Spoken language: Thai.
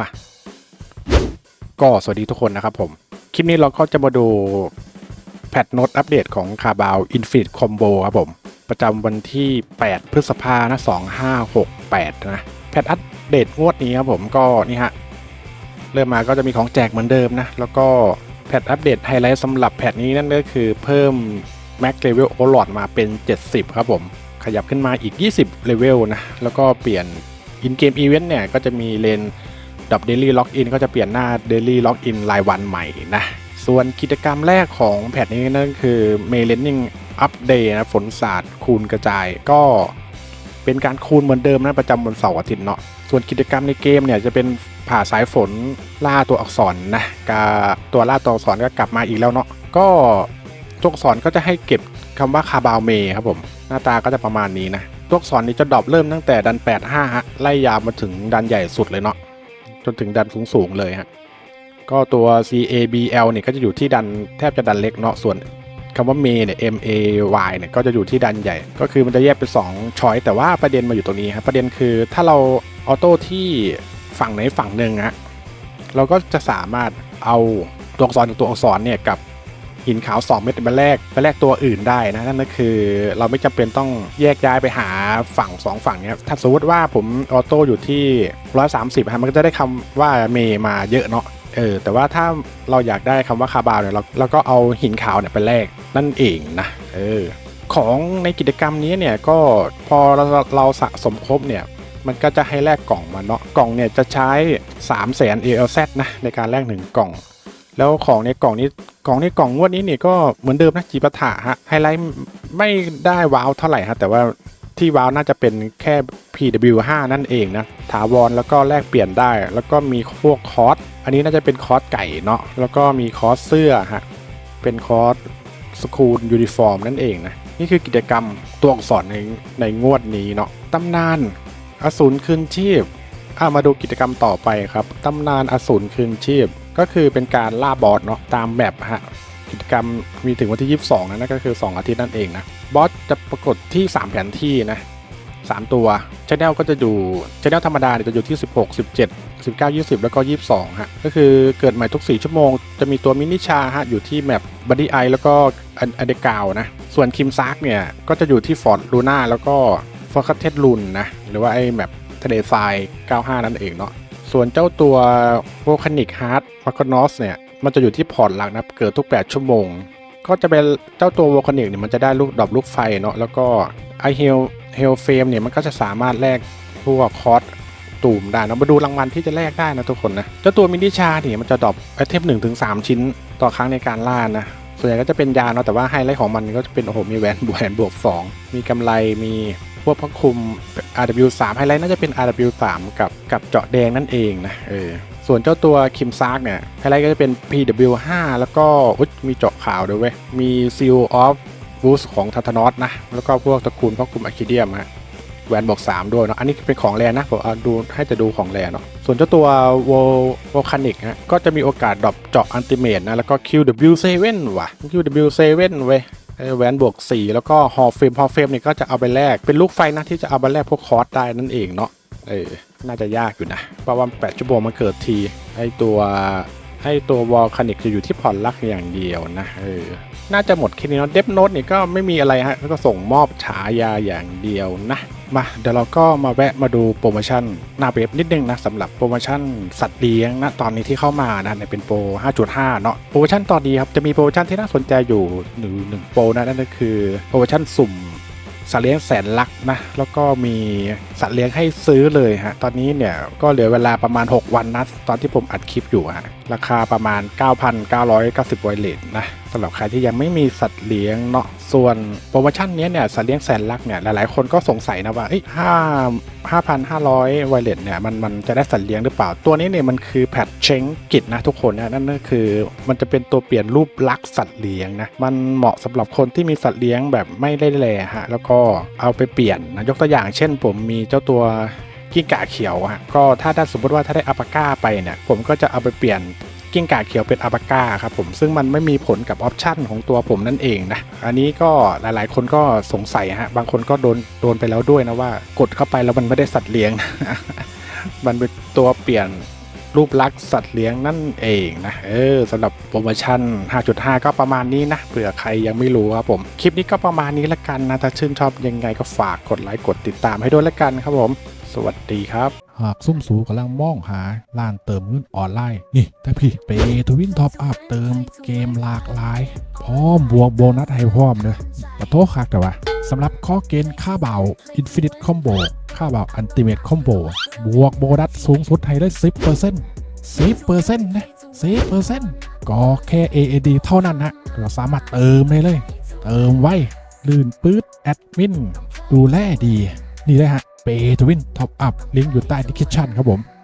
มา ก็สวัสดีทุกคนนะครับผม คลิปนี้เราก็จะมาดูแพทโนตอัปเดตของคาบาว Infinite Combo ครับผม ประจำวันที่ 8 พฤษภานะ2568 นะ แพทอัปเดตงวดนี้ครับผมก็นี่ฮะ เริ่มมาก็จะมีของแจกเหมือนเดิมนะ แล้วก็แพทอัปเดตไฮไลท์สำหรับแพทนี้นั่นก็คือเพิ่ม Max Level Overlord มาเป็น 70 ครับผม ขยับขึ้นมาอีก 20 เลเวลนะ แล้วก็เปลี่ยน In Game Event เนี่ย ก็จะมีเลน ดับ Daily Login ก็จะเปลี่ยนหน้า Daily Login รายวันใหม่นะ ส่วนกิจกรรมแรกของแพทนี้นั่นคือ m a y l e n i n g Update นะฝนศาสตร์คูณกระจายก็เป็นการคูณเหมือนเดิมนะประจำวันเสาร์อาทิตย์เนาะส่วนกิจกรรมในเกมเนี่ยจะเป็นผ่าสายฝนล่าตัวอักษรนะกาตัวล่าตัวอักษรก็กลับมาอีกแล้วเนาะก็ตัวอักษรก็จะให้เก็บคำว่าคาบาวเมครับผม หน้าตาก็จะประมาณนี้นะตัวอักษรนี้จะดรอปเริ่มตั้งแต่ดัน 85ฮะไล่ยาวมาถึงดันใหญ่สุดเลยเนาะ จนถึงดันสูงๆเลยฮะก็ตัว CABL เนี่ยก็จะอยู่ที่ดันแทบจะดันเล็กเนาะส่วนคำว่า May เนี่ย M A Y เนี่ยก็จะอยู่ที่ดันใหญ่ ก็คือมันจะแยกเป็น2ช้อยแต่ว่าประเด็นมาอยู่ตรงนี้ครับประเด็นคือถ้าเราออโต้ที่ฝั่งไหนฝั่งหนึ่งฮะเราก็จะสามารถเอาตัวอักษรตัวอักษรเนี่ยกับ หินขาว2เม็ดไปแลกไปแลกตัวอื่นได้นะนั่นก็คือ เราไม่จำเป็นต้องแยกย้ายไปหาฝั่ง 2 ฝั่งเนี้ยถ้าสมมติว่าผมออโต้อยู่ที่ 130ฮะมันก็จะได้คำว่าเมมาเยอะเนาะเออแต่ว่าถ้าเราอยากได้คำว่าคาบาวเนี่ยเราเราก็เอาหินขาวเนี่ยไปแลกนั่นเองนะเออของในกิจกรรมนี้เนี่ยก็พอเราเราสะสมครบเนี่ยมันก็จะให้แลกกล่องมาเนาะกล่องเนี่ยจะใช้ 3 0 0 0 0 0 ALZ นะในการแลกหนึ่งกล่อง แล้วของในกล่องนี้กล่องในกล่องงวดนี้นี่ก็เหมือนเดิมนะจีปะถะฮะไฮไลท์ไม่ได้ว้าวเท่าไหร่ฮะแต่ว่าที่ว้าวน่าจะเป็นแค่ PW5 นั่นเองนะถาวรแล้วก็แลกเปลี่ยนได้ แล้วก็มีพวกคอร์สอันนี้น่าจะเป็นคอร์สไก่เนาะแล้วก็มีคอร์สเสื้อฮะเป็นคอร์สสคูลยูนิฟอร์มนั่นเองนะนี่คือกิจกรรมตัวอักษรในในงวดนี้เนาะตำนานอสูรคืนชีพอ่ามาดูกิจกรรมต่อไปครับตำนานอสูรคืนชีพ ก็คือเป็นการล่าบอสเนาะตามแบบฮะกิจกรรมมีถึงวันที่ 22นะนั่นก็คือ 2 อาทิตย์นั่นเองนะบอสจะปรากฏที่ 3 แผนที่นะ3ตัวชแนลก็จะอยู่ชแนลธรรมดาเนี่ยจะอยู่ที่ 16 17 19 20 แล้วก็ 22 ฮะ ก็คือเกิดใหม่ทุก 4 ชั่วโมง จะมีตัวมินิชาฮะ อยู่ที่แมปบัดดี้ไอแล้วก็อันเดกาวนะ ส่วนคิมซากเนี่ย ก็จะอยู่ที่ฟอร์ดลูน่าแล้วก็ฟอร์คัตเทสลุนนะ หรือว่าไอแมปทะเลทราย 95 นั่นเองเนาะ ส่วนเจ้าตัวโวคานิกฮาร์ดมาร์กนอสเนี่ย มันจะอยู่ที่พอร์ตหลักนะเกิดทุก 8 ชั่วโมง ก็จะเป็นเจ้าตัวโวคานิกเนี่ยมันจะได้ลูกดอกลูกไฟเนาะแล้วก็ไอเฮลเฮลเฟมเนี่ยมันก็จะสามารถแลกพวกคอร์สตูมได้นะมาดูรางวัลที่จะแลกได้นะทุกคนนะเจ้าตัวมินิชาเนี่ยมันจะดรอปไอเทม1-3ถึง3ชิ้นต่อครั้งในการล่านะส่วนใหญ่ก็จะเป็นยาเนาะแต่ว่าไฮไลท์ของมันก็จะเป็นโอ้โหมีแหวนบวกแหวนบวก 2 มีกำไรมี พวกพักคุม RW3 ไฮไลท์น่าจะเป็น RW3 กับกับเจาะแดงนั่นเองนะเออส่วนเจ้าตัวคิมซากเนี่ยไฮไลท์ก็จะเป็น PW5 แล้วก็มีเจาะขาวด้วยเว้ยมี Seal of b o o s ของทัตนอสนะ แล้วก็พวกตระกูลพักคุมอะคิเดียมฮะแหวนบอก 3 ด้วยเนาะอันนี้เป็นของแรนะผมเอาดูให้จะดูของแรเนาะส่วนเจ้าตัวโวโวคานิกฮะก็จะมีโอกาสดรอปเจาะอันติเมตนะ แล้วก็ QW7 ว่ะ QW7 เว้ย แหวนบวก4แล้วก็ฮอเฟมฮอเฟมเนี่ยก็จะเอาไปแลกเป็นลูกไฟนะที่จะเอาไปแลกพวกคอร์สได้นั่นเองเนาะเออน่าจะยากอยู่นะเพราะว่า8ชั่วโมงมันเกิดทีให้ตัวให้ตัววอลคานิกจะอยู่ที่ผ่อนลักอย่างเดียวนะเออน่าจะหมดแค่นี้เนาะเดฟโนดเนี่ยก็ไม่มีอะไรฮะแล้วก็ส่งมอบฉายาอย่างเดียวนะ มาเดี๋ยวเราก็มาแวะมาดูโปรโมชั่นหน้าเว็บนิดนึงนะสำหรับโปรโมชั่นสัตว์เลี้ยงนะตอนนี้ที่เข้ามานะในเป็นโปร 5.5 เนาะโปรโมชั่นตอนนี้ครับจะมีโปรโมชั่นที่น่าสนใจอยู่หนึ่งหนึ่งโปรนะนั่นก็คือโปรโมชั่นสุ่มสัตว์เลี้ยงแสนลักนะแล้วก็มีสัตว์เลี้ยงให้ซื้อเลยฮะตอนนี้เนี่ยก็เหลือเวลาประมาณ 6 วันนะตอนที่ผมอัดคลิปอยู่ฮะราคาประมาณ 9,990ไวเลตนะสำหรับใครที่ยังไม่มีสัตว์เลี้ยงเนาะส่วนโปรโมชั่นนี้เนี่ยสัตว์เลี้ยงแสนลักเนี่ยหลายๆคนก็สงสัยนะว่าห้าห้าพันห้าร้อยไวเลตเนี่ยมันมันจะได้สัตว์เลี้ยงหรือเปล่า ตัวนี้เนี่ยมันคือแพทเชงกิจนะทุกคนนะนั่นก็คือมันจะเป็นตัวเปลี่ยนรูปลักษณ์สัตว์เลี้ยงนะมันเหมาะสำหรับคนที่มีสัตว์เลี้ยงแบบไม่ได้แลฮะแล้วก็เอาไปเปลี่ยนนะยกตัวอย่างเช่น ผมมีเจ้าตัวกิ้งก่าเขียวฮะก็ถ้าถ้าสมมติว่าถ้าได้อัปาก้าไปเนี่ยผมก็จะเอาไปเปลี่ยน กิ้งก่าเขียวเป็นอัปาก้าครับผมซึ่งมันไม่มีผลกับออปชันของตัวผมนั่นเองนะอันนี้ก็หลายๆ คนก็สงสัยฮะบางคนก็โดนโดนไปแล้วด้วยนะว่ากดเข้าไปแล้วมันไม่ได้สัตว์เลี้ยงนะมันเป็นตัวเปลี่ยนรูปลักษณ์สัตว์เลี้ยงนั่นเองนะ เออสำหรับโปรโมชั่น 5.5 ก็ประมาณนี้นะ เผื่อใครยังไม่รู้ครับผม คลิปนี้ก็ประมาณนี้ละกันนะ ถ้าชื่นชอบยังไงก็ฝากกดไลค์ กดติดตามให้ด้วยละกันครับผม สวัสดีครับ หากซุ่มสูกำลังมองหาร้านเติมเงินออนไลน์ นี่แต่พี่เปทวินท็อปอัพเติมเกมหลากหลาย พร้อมบวกโบนัสให้พร้อมเลยขอโทษคักแต่ว่าสำหรับข้อเกณฑ์ค่าเบา Infinite Combo ค่าเบา Ultimate Combo บวกโบนัสสูงสุดให้ได้ 10% 10%นะ10%ก็แค่ AAD เท่านั้นฮะเราสามารถเติมได้เลย เติมไวลื่นปื๊ดแอดมินดูแลดี นี่เลยฮะ เปทวินท็อปอัพลิงก์อยู่ใต้ดีคิชันครับผม